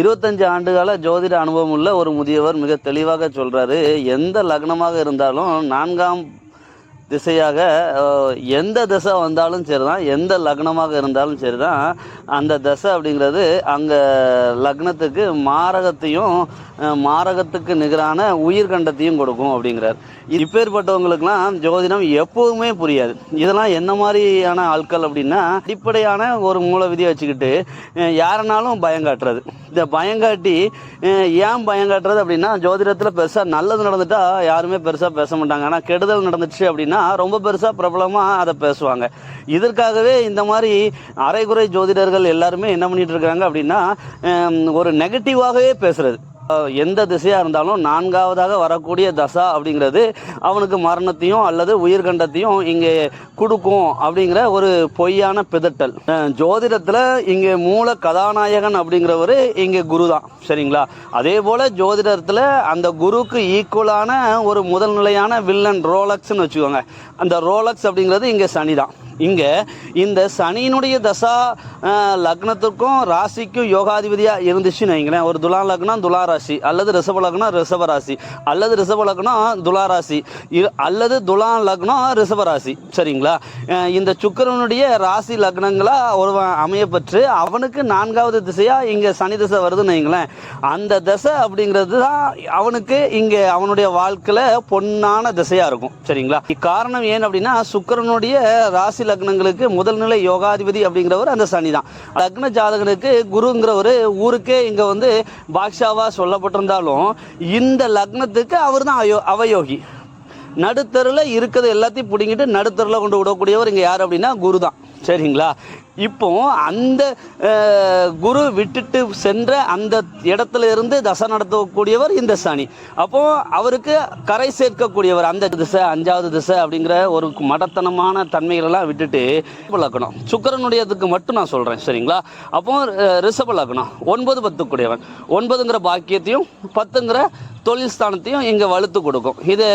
இருபத்தஞ்சு ஆண்டுகால ஜோதிட அனுபவம் உள்ள ஒரு முதியவர் மிக தெளிவாக சொல்கிறாரு எந்த லக்னமாக இருந்தாலும் நான்காம் திசையாக எந்த திசை வந்தாலும் சரி தான் எந்த லக்னமாக இருந்தாலும் சரி தான் அந்த திசை அப்படிங்கிறது அங்கே லக்னத்துக்கு மாரகத்தையும் மாரகத்துக்கு நிகரான உயிர்கண்டத்தையும் கொடுக்கும் அப்படிங்கிறார். இப்பேற்பட்டவங்களுக்கெல்லாம் ஜோதிடம் எப்போதுமே புரியாது. இதெல்லாம் என்ன மாதிரியான ஆட்கள் அப்படின்னா அடிப்படையான ஒரு மூல விதியை வச்சுக்கிட்டு யாருனாலும் பயம் காட்டுறது. இந்த பயங்காட்டி ஏன் பயங்காட்டுறது அப்படின்னா ஜோதிடத்தில் பெருசாக நல்லது நடந்துட்டா யாருமே பெருசாக பேச மாட்டாங்க. ஆனால் கெடுதல் நடந்துச்சு அப்படின்னா ரொம்ப பெருசாக பிரபலமாக அதை பேசுவாங்க. இதற்காகவே இந்த மாதிரி அரைகுறை ஜோதிடர்கள் எல்லாருமே என்ன பண்ணிட்டு இருக்காங்க அப்படின்னா ஒரு நெகட்டிவாகவே பேசுறது. எந்த திசையாக இருந்தாலும் நான்காவதாக வரக்கூடிய தசா அப்படிங்கிறது அவனுக்கு மரணத்தையும் அல்லது உயிர்கண்டத்தையும் இங்கே கொடுக்கும் அப்படிங்கிற ஒரு பொய்யான பிதட்டல். ஜோதிடத்தில் இங்கே மூல கதாநாயகன் அப்படிங்கிறவர் இங்கே குரு தான் சரிங்களா? அதே போல் ஜோதிடத்தில் அந்த குருவுக்கு ஈக்குவலான ஒரு முதல்நிலையான வில்லன் ரோலக்ஸ்னு வச்சுக்கோங்க. அந்த ரோலக்ஸ் அப்படிங்கிறது இங்கே சனி தான் இங்கே இந்த சனியினுடைய தசா லக்னத்துக்கும் ராசிக்கும் யோகாதிபதியாக இருந்துச்சுன்னு வைங்களேன். ஒரு துலா லக்னம் துலா ராசி. அல்லது ரிஷப லக்னம் ரிஷப ராசி. அல்லது ரிஷப லக்னம் துலா ராசி. அல்லது துலா லக்னம் ரிஷப ராசி. சரிங்களா? இந்த சுக்கரனுடைய ராசி லக்னங்களாக ஒருவன் அமையப்பெற்று அவனுக்கு நான்காவது திசையாக இங்கே சனி திசை வருதுன்னு வைங்களேன். அந்த திசை அப்படிங்கிறது தான் அவனுக்கு இங்கே அவனுடைய வாழ்க்கையில் பொன்னான திசையாக இருக்கும். சரிங்களா? காரணம் ஏன் அப்படின்னா சுக்கரனுடைய ராசி லக்னங்களுக்கு முதல் நிலை யோகாதிபதி அப்படிங்கிறவர் அந்த சனி தான். லக்ன ஜாதகனுக்கு குருங்கிறவர் ஊருக்கே இங்கே வந்து பாக்ஷாவா சொல்லப்பட்டிருந்தாலும் இந்த லக்னத்துக்கு அவர் தான் அயோ அவயோகி. நடுத்தருல இருக்கிறது எல்லாத்தையும் பிடிங்கிட்டு நடுத்தருல கொண்டு விடக்கூடியவர் இங்கே யார் அப்படின்னா குரு தான். சரிங்களா? இப்போ அந்த குரு விட்டுட்டு சென்ற அந்த இடத்துல இருந்து தசை நடத்தக்கூடியவர் இந்த சனி. அப்போ அவருக்கு கரை சேர்க்கக்கூடியவர் அந்த திசை அஞ்சாவது திசை அப்படிங்கிற ஒரு மடத்தனமான தன்மைகளெல்லாம் விட்டுட்டு ரிஷப சுக்கரனுடையதுக்கு மட்டும் நான் சொல்றேன் சரிங்களா? அப்போ அஹ், ரிஷப லக்னம். ஒன்பது பத்துக்குடையவன். ஒன்பதுங்கிற பாக்கியத்தையும் பத்துங்கிற தொழில் ஸ்தானத்தையும் இங்கே வலுத்து கொடுக்கும். இது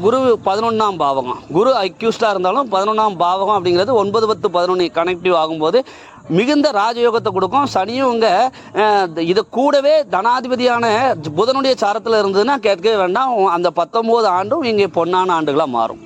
குரு பதினொன்றாம் பாவகம். குரு அக்யூஸ்டாக இருந்தாலும் பதினொன்றாம் பாவகம் அப்படிங்கிறது ஒன்பது பத்து பதினொன்று கனெக்டிவ் ஆகும்போது மிகுந்த ராஜயோகத்தை கொடுக்கும். சனியும் இங்கே இது கூடவே தனாதிபதியான புதனுடைய சாரத்தில் இருந்ததுன்னா கேட்கவே வேண்டாம். அந்த பத்தொம்போது ஆண்டும் இங்கே பொன்னான ஆண்டுகளாக மாறும்.